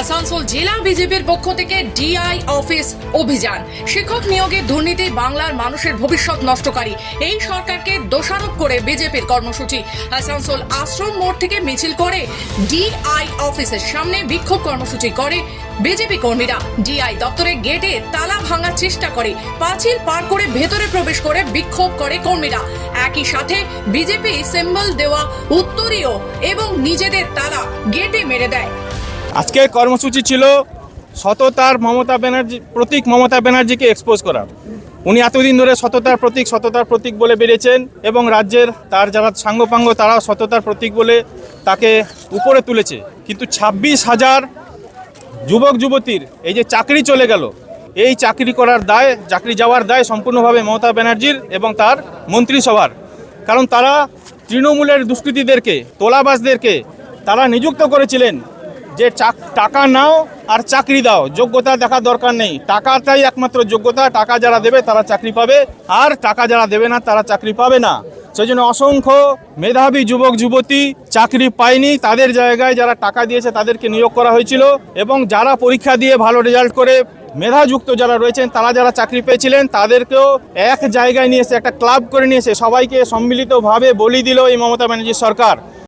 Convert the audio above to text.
আসানসোল জেলা বিজেপির পক্ষ থেকে ডিআই অফিস অভিযান। শিক্ষক নিয়োগে দুর্নীতি বাংলার মানুষের ভবিষ্যৎ নষ্টকারী। এই সরকারকে দোষারোপ করে বিজেপির কর্মসূচি। আসানসোল আশ্রম মোড় থেকে মিছিল করে ডিআই অফিসের সামনে বিক্ষোভ কর্মসূচি করে বিজেপি কর্মীরা। ডিআই দপ্তরের গেটে তালা ভাঙার চেষ্টা করে, পাঁচিল পার করে ভেতরে প্রবেশ করে বিক্ষোভ করে কর্মীরা। একই সাথে বিজেপি সিম্বল দেওয়া উত্তরীয় এবং নিজেদের তালা গেটে মেরে দেয়। আজকের কর্মসূচি ছিল সততার মমতা ব্যানার্জি, প্রতীক মমতা ব্যানার্জিকে এক্সপোজ করা। উনি এতদিন ধরে সততার প্রতীক সততার প্রতীক বলে বেরিয়েছেন এবং রাজ্যের তার যারা সাঙ্গপাঙ্গ, তারাও সততার প্রতীক বলে তাকে উপরে তুলেছে। কিন্তু ছাব্বিশ হাজার যুবক, যুবতীর এই যে চাকরি চলে গেল, এই চাকরি করার দায়, চাকরি যাওয়ার দায় সম্পূর্ণভাবে মমতা ব্যানার্জির এবং তার মন্ত্রিসভার। কারণ তারা তৃণমূলের দুষ্কৃতীদেরকে, তোলাবাজদেরকে তারা নিযুক্ত করেছিলেন যে টাকা নাও আর চাকরি দাও, যোগ্যতা দেখার দরকার নেই। টাকাটাই একমাত্র যোগ্যতা, টাকা যারা দেবে তারা চাকরি পাবে, আর টাকা যারা দেবে না তারা চাকরি পাবে না। সেই জন্য অসংখ্য মেধাবী যুবক, যুবতী চাকরি পায়নি, তাদের জায়গায় যারা টাকা দিয়েছে তাদেরকে নিয়োগ করা হয়েছিল এবং যারা পরীক্ষা দিয়ে ভালো রেজাল্ট করে মেধাযুক্ত যারা রয়েছেন, তারা যারা চাকরি পেয়েছিলেন, তাদেরকেও এক জায়গায় নিয়ে এসে, একটা ক্লাব করে নিয়ে এসে সবাইকে সম্মিলিতভাবে বলি দিল এই মমতা ব্যানার্জি সরকার।